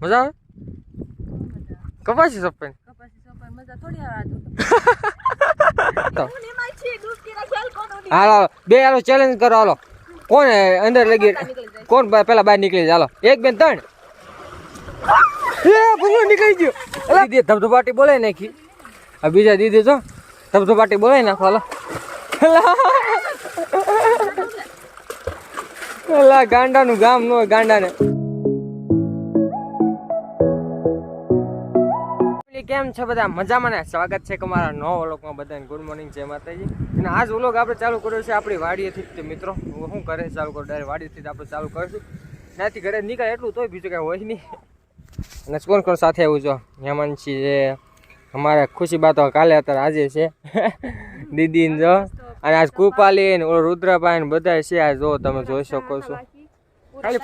મજા આવે? કપાસી ની હાલો બે હાલો ચેલેન્જ કરો હાલો. કોણ અંદર લગી કોણ પેલા બહાર નીકળી જાય? હાલો. એક બેન ત્રણ. ભૂલો નીકળી ગયો. દીદી ધબધબાટી બોલાય નાખી. આ બીજા દીદી જો ધબધબાટી બોલાય નાખો હાલો. ગાંડાનું ગામ નો હોય ગાંડાને. કેમ છે બધા? મજામાં ને? સ્વાગત છે કે નવો વ્લોગમાં બધાને. ગુડ મોર્નિંગ જય માતાજી. અને આજ વ્લોગ આપણે ચાલુ કર્યો છે આપણી વાડીએથી જ મિત્રો. શું કરે ચાલુ કરું, ડાયરેક્ટ વાડીથી જ આપણે ચાલુ કરીશું. ત્યાંથી ઘરે નીકળે એટલું તોય બીજું કાંઈ હોય નહીં. અને કોણ કોણ સાથે આવું છો? હેમંતસિંહ છે, અમારે ખુશી બાતો કાલે અત્યારે આજે છે. દીદી જો. અને આજ કૃપાલી ને રુદ્રભાઈ ને બધા છે. આ જો તમે જોઈ શકો છો. ખાલી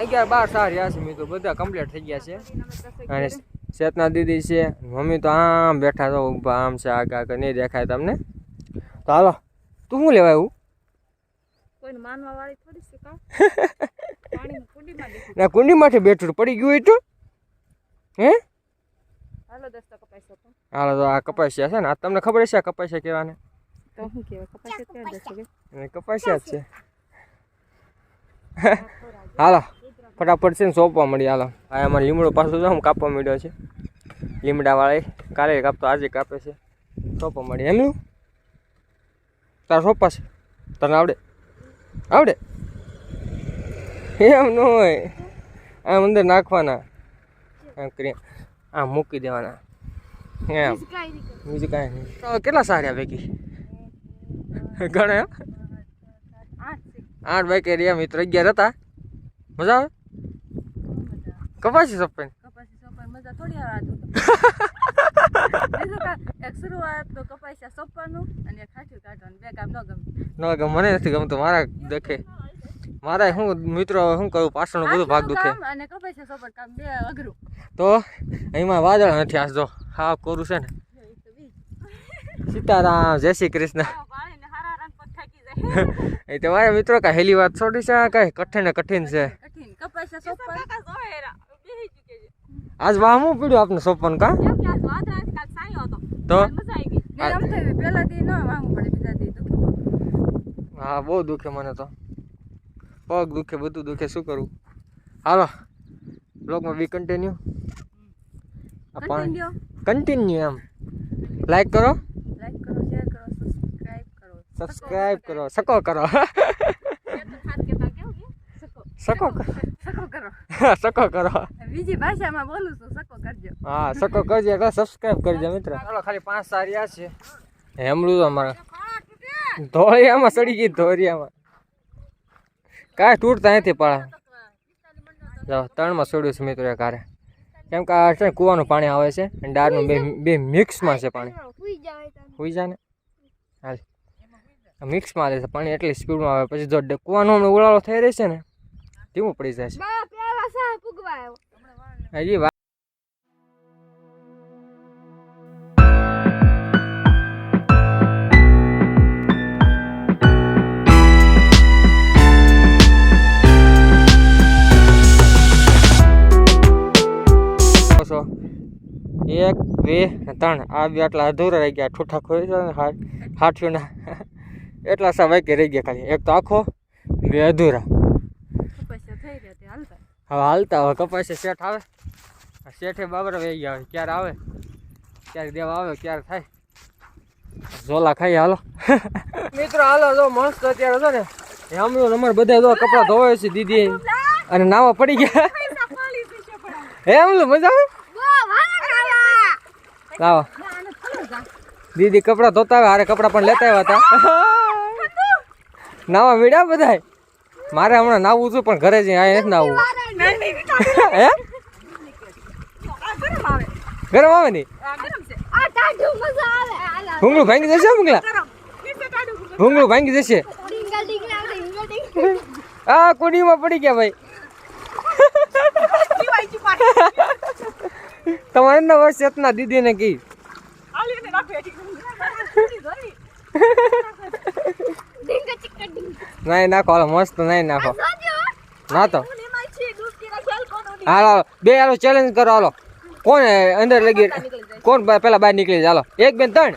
અગિયાર બાર સાર રહ્યા છે મિત્રો. બધા કમ્પ્લીટ થઈ ગયા છે. અને ચેતના દીદી છે. મમ્મી તો આમ બેઠા છો ઊભા આમ છે આગળ આગળ નહીં દેખાય તમને. તો હાલો તું શું લેવાય એવું ના કુંડીમાંથી બેઠું પડી ગયું હોય તો. હે? હાલો તો આ કપાસિયા છે ને આ તમને ખબર છે આ કપાસિયા કહેવાને કપાસિયા જ છે. હાલો. ફટાફટ છે ને સોંપવા મળી હાલો. આ એમાં લીમડો પાછો જો આમ કાપવા મળ્યો છે. લીમડાવાળા કાલે કાપતો આજે કાપે છે. સોંપવા મળી. એમનું તારા સોંપા છે. તને આવડે? આવડે? એમ ન હોય. આમ અંદર નાખવાના. એમ કરી આમ મૂકી દેવાના. એમ. બીજું કાંઈ નહીં. તો કેટલા સારા ભેગી? ઘણા? આઠ બાઈક રહ્યા મિત્ર. અગિયાર હતા. મજા આવે? કપાસી સપન કપાસી મજા થોડી આવે બીજું કા એક શરૂઆત તો કપાસિયા સોંપવાનું અને એક કાઢવાનું. બે કામ ન ગમે. ન ગમે મને નથી ગમતું. મારા દેખે. મારા શું મિત્રો શું કરું? પાછળનું બધું ભાગ દુખે. અને સોપારી કામ બે અઘરું. તો એમાં વાદળ નથી આજ જો. હા કોરું છે ને. સીતારામ જય શ્રી કૃષ્ણ. હારા રંગ પર થાકી જાય. એ તો મારા મિત્રો કાંઈ હેલી વાત છોડી છે કઈ કઠિન કઠિન છે. ચૂકે છે આજ વાહમું પીડ્યું આપને સોપન કા? કેમ કે આજ વાદળા કાલ સાયો હતો. તો? હા બહુ દુખે મને તો. પગ દુખે બધું દુખે શું કરું? હાલો બ્લોગમાં બી કન્ટિન્યુ કન્ટિન્યુ એમ. લાઈક કરો. સબસ્ક્રાઈબ કરો શેર કરો સબસ્ક્રાઇબ કરો. સબસ્ક્રાઇબ કરો. સકો કરો. હાથ કેતા કેવું કે? સકો સકો સકો કરો. સકો કરો. બીજી ભાષામાં બોલું છું સકો કરજો. હા સકો કરજો એટલે સબસ્ક્રાઇબ કરજો મિત્ર. ચાલો ખાલી પાંચ સારિયા છે. હેમલું અમારા. ધોળિયામાં સડી ગઈ ધોળિયામાં. કાંઈ તૂટતા નથી પાળા. જો ત્રણમાં છોડ્યું છે મિત્રો કારે કેમ કે આ છે ને કૂવાનું પાણી આવે છે અને ડારનું બે બે મિક્સમાં છે પાણી. હોઈ જાય ને હાલ મિક્સમાં આવે છે પાણી એટલી સ્પીડમાં આવે. પછી જો કૂવાનો હમણાં ઉલાળો થઈ રહેશે ને ધીમું પડી જાય છે. હજી વાત એક બે ત્રણ. આ બે આટલા અધૂરા રહી ગયા. ઠૂઠા ખોઈ હાથ હાથીઓના એટલા સા વાક્ય રહી ગયા ખાલી. એક તો આખો બે અધૂરા. હવે હાલતા હવે કપાસે શેઠ આવે. શેઠે બાબર વહી ગયા ક્યારે આવે? ક્યારે દેવા આવે ક્યારે થાય? ઝોલા ખાઈ હાલો. મિત્રો હાલો જો મસ્ત અત્યારે છે ને હમણાં અમારે બધા જો કપડાં ધોવાય છે દીદી. અને નાવા પડી ગયા. હે હમલું મજા આવે? લાવો. દીદી કપડાં ધોતા આવે હારે કપડાં પણ લેતા આવ્યા હતા. નાવા મીડ્યા બધા મારે હમણાં નાવું છું પણ ઘરે જઈ આ નથી નાવું. હે? ગરમ આવે નહીં ભૂંગળું ભાંગી જશે ભૂંગળા? ભૂંગળું. ભાંગી જશે. આ કુડીમાં પડી ગયા ભાઈ. તમારે ના વર્ષ ચેતના દીદીને કી. નાઈ નાખો હાલો મસ્ત નહીં નાખો. ના તો હાલો બે હાલો ચેલેન્જ કરો હાલો. કોણ અંદર લગી કોણ પેલા બહાર નીકળી ચાલો એક બેન ત્રણ.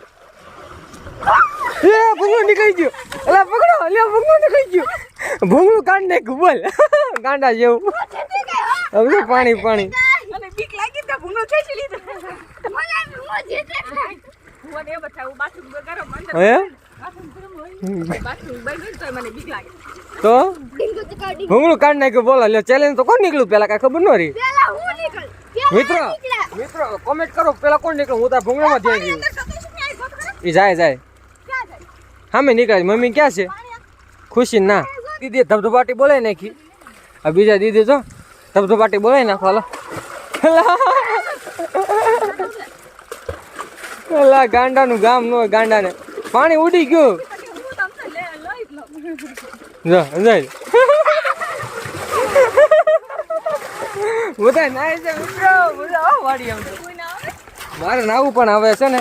ભૂંગળું નીકળી ગયું. એટલે પકડો. લે ભૂંગળું નીકળી ગયું. ભૂંગળું કાઢ નાખ્યું બોલ ગાંડા જેવું. હવે પાણી પાણી. તો ભૂંગળો કાઢ. નાખ્યું બોલો લે. ચેલેન્જ તો કોણ નીકળ્યું? પેલા કાંઈ ખબર ન રહી. મિત્રો મિત્રો કોમેન્ટ કરો પેલા કોણ નીકળ્યું હું તાર ભૂંગળામાં ધ્યાન એ જાય જાય. સામે નીકળે. મમ્મી ક્યાં છે? ખુશી ના દીદી ધબધબાટી બોલાય નાખી. આ બીજા દીદી તો ધબધબાટી બોલાય નાખો હાલો. અલા ગાંડાનું ગામ નો ગાંડાને. પાણી ઉડી ગયું. જો જાય આવો વાડી આમ મારે નાવું પણ હવે છે ને,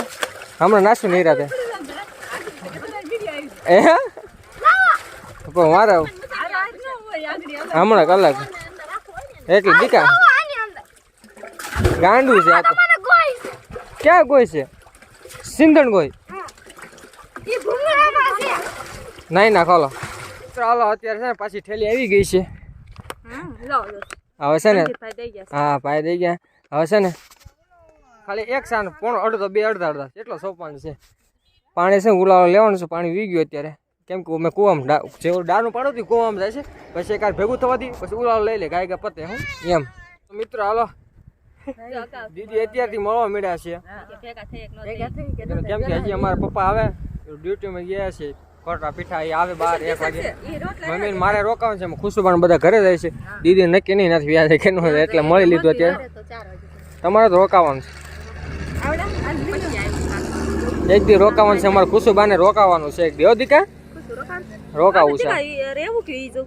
હમણાં નાશું નહીં રાતે. એ પણ મારે હમણાં કલાક. એટલે દીકા. ગાંડું છે આ તો. ક્યાં કોઈ છે? સિંધણ કોઈ નહીં ના ખોલો. ચાલો, અત્યારે છે ને પાછી ઠેલી આવી ગઈ છે. હવે છે ને હા પાય દઈ ગયા. હવે છે ને ખાલી એક સાન પોણો અડધો બે અડધા અડધા એટલો સોપાન છે. પાણી છે ને ઉલાળો લેવાનું છે પાણી વી ગયું અત્યારે. કેમ કે મેં કુવામાં જેવું ડાળનું પાડું હતું કુવામાં જાય છે પછી એક ભેગું થવાથી પછી ઉલાળો લઈ લે ગાય ગાય પતે હું. એમ. તો મિત્રો હાલો. દીદી અત્યારથી મળવા મળ્યા છે. કેમ કે હજી અમારા પપ્પા આવે ડ્યુટીમાં ગયા છે. કોટા પીઠા એ આવે બાર એક વાગે. મમ્મી મારે રોકાવાનું છે ખુશુબાન બધા ઘરે જાય છે. દીદી નક્કી નહીં નથી વ્યાજે કે ન એટલે મળી લીધું અત્યારે. તમારે તો રોકાવાનું છે. એક દી રોકાવાનું છે અમારે ખુશુબાને રોકાવાનું છે એક દી. દીકા? રોકાવું છે. રેવું કે ઈજો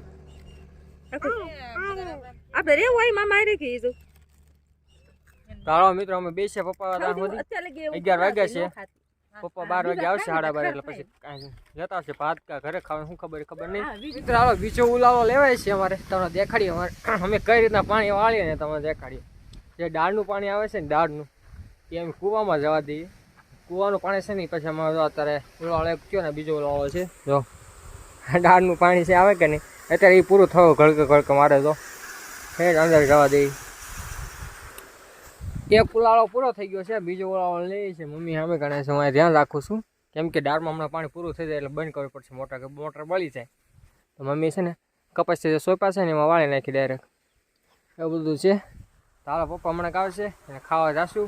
આપણે રેવું હોય મામા રે કે ઈજો તાળો મિત્રો અમે બેસીએ પપ્પા અત્યારે અગિયાર વાગ્યા છે. પપ્પા બાર વાગે આવશે સાડા બાર એટલે પછી જતા આવશે ભાત કા ઘરે ખાવાનું શું ખબર ખબર નહીં. મિત્ર આવો બીજો ઉલાવો લેવાય છે અમારે. તમને દેખાડીએ અમારે. અમે કઈ રીતના પાણી વાળીએ ને તમને દેખાડીએ. જે દાળનું પાણી આવે છે ને દાળનું એ અમે કૂવામાં જવા દઈએ. કૂવાનું પાણી છે ને પછી અમારે અત્યારે ઉલાળો એક કયો ને બીજો ઉલાળો છે. જો દાળનું પાણી છે આવે કે નહીં? અત્યારે એ પૂરું થયું ઘડકે ઘડકે મારે તો ફેર અંદર જવા દઈએ. એક ઉલાળો પૂરો થઈ ગયો છે, બીજો ઉલાળો લઈએ છે મમ્મી સામે ગણે છે ધ્યાન રાખું છું. કેમ કે ડાળમાં હમણાં પાણી પૂરું થઈ જાય એટલે બંધ કરવું પડશે, મોટર મોટર બળી જાય. તો મમ્મી છે ને, કપાસ જે સોપા છે ને, એમાં વાળી નાખી ડાયરેક્ટ એવું બધું છે. તારા પપ્પા હમણાં આવશે અને ખાવા જાશું.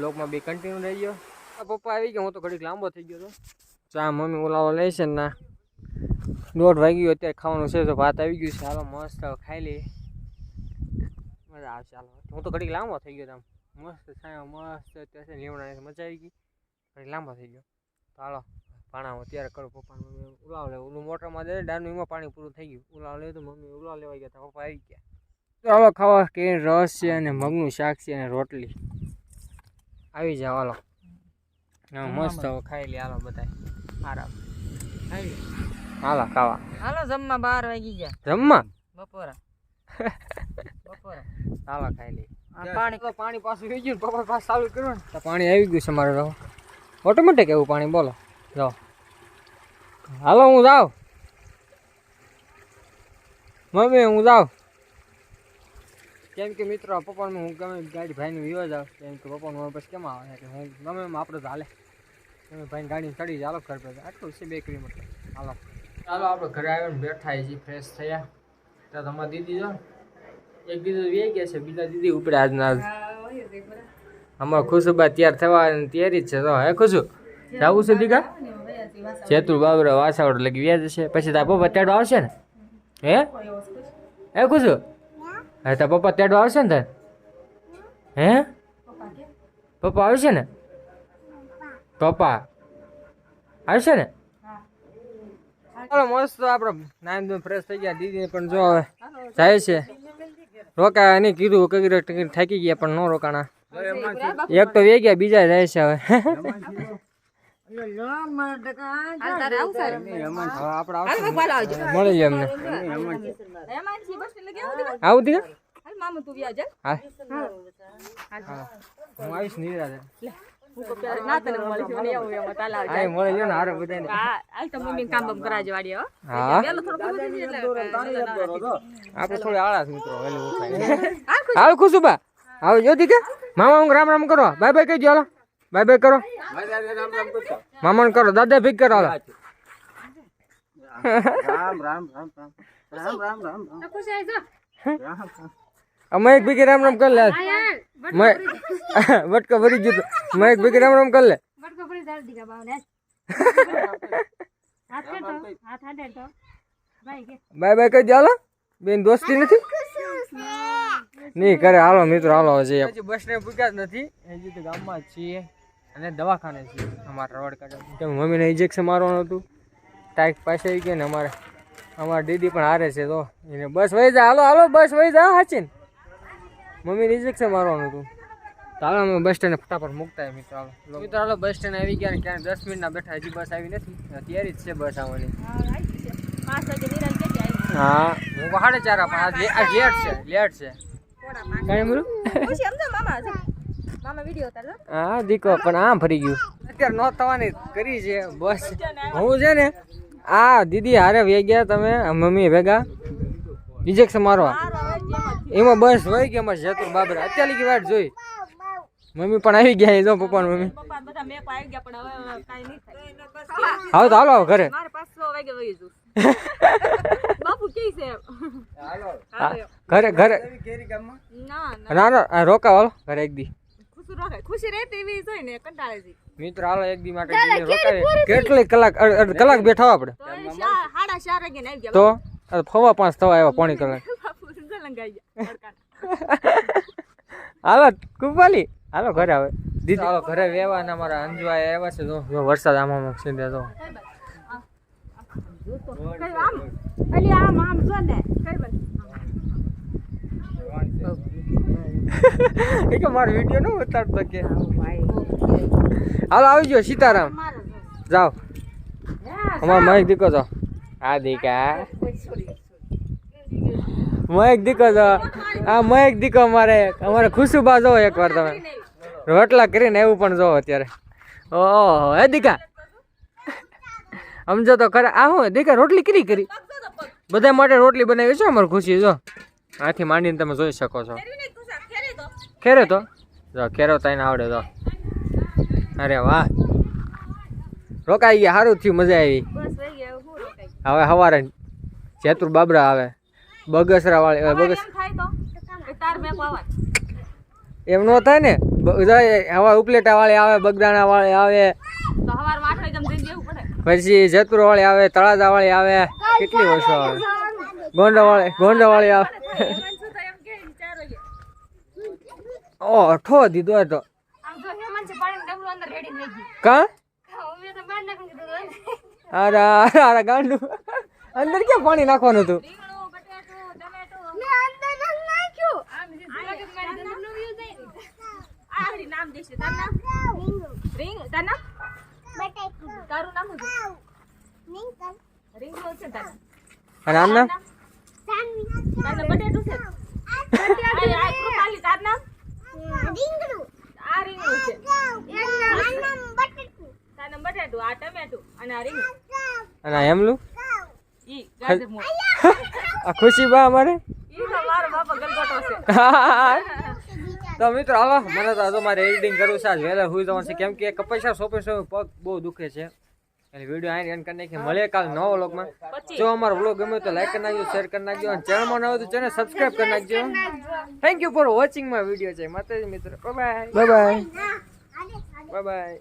લોકમાં બી કન્ટિન્યુ રહી ગયો. આ પપ્પા આવી ગયા, હું તો ઘડીક લાંબો થઈ ગયો તો. ચા મમ્મી ઉલાવો લે છે ને દોઢ વાગી ગયો અત્યારે ખાવાનું છે, તો ભાત આવી ગયું છે. હાલો, મસ્ત ખાઈ લઈએ. મજા આવશે, હાલો. હું તો ઘડીક લાંબો થઈ ગયો આમ. મસ્ત છાંયો મસ્ત. અત્યારે છે લીમડા મજા આવી ગઈ. ઘડીક લાંબો થઈ ગયો. તો હાલો પાણા અત્યારે કરો પપ્પાનું મમ્મી ઉલાવ લે ઓલું મોટરમાં દે ડાનું એમાં પાણી પૂરું થઈ ગયું. ઉલાવ લે તો મમ્મી ઉલાવ લેવા ગયા હતા પપ્પા આવી ગયા. તો હાલો ખાવા કે રસ છે અને મગનું શાક છે અને રોટલી. આવી જાવ હાલો. મસ્ત ખાઈ લે હાલો બધા આરામ. હાલો ખાવા. હાલો જમવા બાર વાગી ગયા. જમવા? બપોરા. બપોરા. હાલો ખાઈ લે. પાણી તો પાણી પાછું આવી ગયું ને પપ્પા પાછું ચાલુ કર્યું ને. તો પાણી આવી ગયું છે મારે તો. ઓટોમેટિક એવું પાણી બોલો. જાઓ. હાલો હું જાઉં. મમ્મી હું જાઉં. કેમ કે મિત્રો પપ્પાનું હું ગમે એમ ગાડી ભાઈને વિવા જાઉં કેમ કે પપ્પાનું હવે પછી કેમ આવે? એટલે હું ગમે એમ આપણે તો હાલે. તમે ભાઈને ગાડીને ચડી ચાલો ઘર પર. આટલું છે બે કિલોમીટર. હાલો. ચાલો આપણે ઘરે આવીને બેઠા છીએ ફ્રેશ થયા. તો તમારા દીદી જો. એક દીદી વે ગયા છે બીજા દીદી ઉપડે આજના આજ. અમારા ખુશુબા તૈયાર થવાની તૈયારી જ છે તો હે ખુશુ? જાવું છે દીકા? ચેતુર બાબરા વાસાવડ લગી વ્યાજ છે પછી તારા પપ્પા તેડવા આવશે ને? હે? હે ખુશુ? હે તારા પપ્પા તેડવા આવશે ને તને હે? પપ્પા આવશે ને? પપ્પા. આવશે ને? ચાલો મસ્ત આપણે નાઈન ફ્રેશ થઈ ગયા દીદી પણ જો જાય છે. રોકા એને કીધું કગીર થાકી ગયા પણ ન રોકાણા. એક તો વે ગયા બીજા જાય છે હવે. મળી જાય એમને આવું હું. આવીશ નિરાજે લે હું તો પેલા ના તને મળી છે, મને એવું એમાં તાલા જાય. મળે લ્યો ને હારે બધાને હા હાલ તો મમ્મી કામ બામ કરાવજો વાડીએ હો. પેલો થોડો થઈ જાય એટલે. આપણે થોડી આળસ મિત્રો વહેલું ઉઠાય. હાલ ખુશુબા આવો જો દીકે મામા હું રામ રામ કરો. બાય બાય કહેજો હાલો. બાય બાય કરો. મામાને કરો દાદા ભીખ કરો રામ રામ રામ રામ. રામ રામ રામ રામ. રામ રામ રામ રામ. અમે એક ભીગી રામ રામ કર લે. વટકા ભરી ગયું તું. મેં એક ભીગી રામ રામ કર લે. બટકો ફરી દાલ દીકા બાવને. હાથ કર તો હાથ હાથ તો બાય બાય કહેજો ચાલો બેન દોસ્તી નથી? નહીં કરે હાલો મિત્રો હાલો હજી હજી બસ ને પૂછ્યા જ નથી. હજી તો ગામમાં જ છીએ અને દવાખાને છીએ. અમારા રોડ કાઢે કેમ મમ્મીને ઇન્જેક્શન મારવાનું હતું. ટાઈક પાસે આવી ગયો ને અમારે અમારા દીદી પણ હારે છે તો એને બસ વહી જા. હાલો હાલો બસ વહી જા હાચીને. મમ્મીને રિજેક્શન મારવાનું હતું. ચાલો અમે બસ સ્ટેન્ડ ફટાફટ મૂકતા મિત્રો. હાલો. મિત્રો હાલો બસ સ્ટેન્ડ આવી ગયા ને ક્યાં દસ મિનિટના બેઠા હજી બસ આવી નથી. અત્યારે જ છે બસ આવવાની. હા આવી છે પાંચ વાગે નિરાલ કે આવી હા સાડા ચાર આપા. આ લેટ છે લેટ છે. કાંઈ બોલું. હા. દીકો પણ આમ ફરી ગયું. અત્યારે નો થવાની કરી છે બસ. હું છે ને આ દીદી હારે વેગ્યા તમે મમ્મી ભેગા. ઇન્જેક્શન મારવા. એમાં બસ હોય કે અમારે જતુર બાબરા. અત્યારે કી વાત જોઈ. મમ્મી પણ આવી ગયા જો પપ્પા મમ્મી હાલ તો હાલો ઘરે. ઘરે ઘરે. ના ના. રોકા હાલો ઘરે એક દી. હાલો એક માટે રોકાવી કેટલી કલાક કલાક બેઠા આપણે? તો ફવા પાંચ થવા એવા પોણી કલાક. ગયા હાલો કુપાલી હાલો ઘરે આવે. દીદી હાલો ઘરે વેવા ને અમારા અંજવા આવ્યા છે જો જો વરસાદ આમ આમ સીધે તો. કઈ આમ? અલી આમ આમ જો ને કઈ બાજુ? એ કે મારો વીડિયો ન ઉતારતો કે. હાલો આવી ગયો સીતારામ. મારે જો. જાઓ. અમારો મહેક દીકો. તો હા દીકા મહેક દીકો તો આ મહેક દીકો અમારે અમારે ખુશુબા જો એકવાર તમે. રોટલા કરીને એવું પણ જોવો અત્યારે. ઓહો હે દીકા? સમજો તો ખરા. આ હું દીકા રોટલી કરી કરી? બધા માટે રોટલી બનાવી છે અમારે ખુશી જો. આથી માંડીને તમે જોઈ શકો છો. ખેરે તો? જો ખેરો તો એને આવડે તો અરે વાહ. રોકાઈ ગયા સારું થયું મજા આવી. હવે સવારે જેતુર બાબરા આવે. બગસરા વાળી બગસ એમ નો થાય ને? હવા ઉપલેટા વાળી આવે. બગદાણા વાળી આવે પછી જતપુર વાળી આવે તળાજા વાળી આવે કેટલી વર્ષો આવે? ગોંડા વાળી ગોંડા વાળી આવે. ઓ અઠો દીધો હતો કા? અરે અરે ગાંડું. અંદર ક્યાં પાણી નાખવાનું હતું? નામ દેશે તાર નામ? રીંગ. તાર નામ? તારું નામ શું છે? રીંગણું છે તાર? નામ અને આમ ના તાર નામ બટાટું છે? આ આ કૃપાલી તારું નામ? આ રીંગણું છે. તાર નામ બટાટું આ ટમેટું અને આ રીંગણું. અને આ એમલું ઈ ગાજર આ ખુશી બા અમારે? ઈ તો મારો બાપા ગલગોટો છે. તો મિત્રો હાલો મને તો હજુ મારે એડિટિંગ કરવું છે. આજ વહેલા સુઈ જવાનું છે. કેમ કે કપૈસા સોંપે સોંપે પગ બહુ દુખે છે. એટલે વીડિયો અહીં એન્ડ કરી નાખીએ મળે કાલ નવો વ્લોગમાં. જો અમારો વ્લોગ ગમે તો લાઈક કરી નાખજો શેર કરી નાખજો. અને ચેનલમાં ન હોય તો ચેનલ સબસ્ક્રાઇબ કરી નાખજો. Thank you for watching my video છે માતાજી મિત્રો. Bye bye bye bye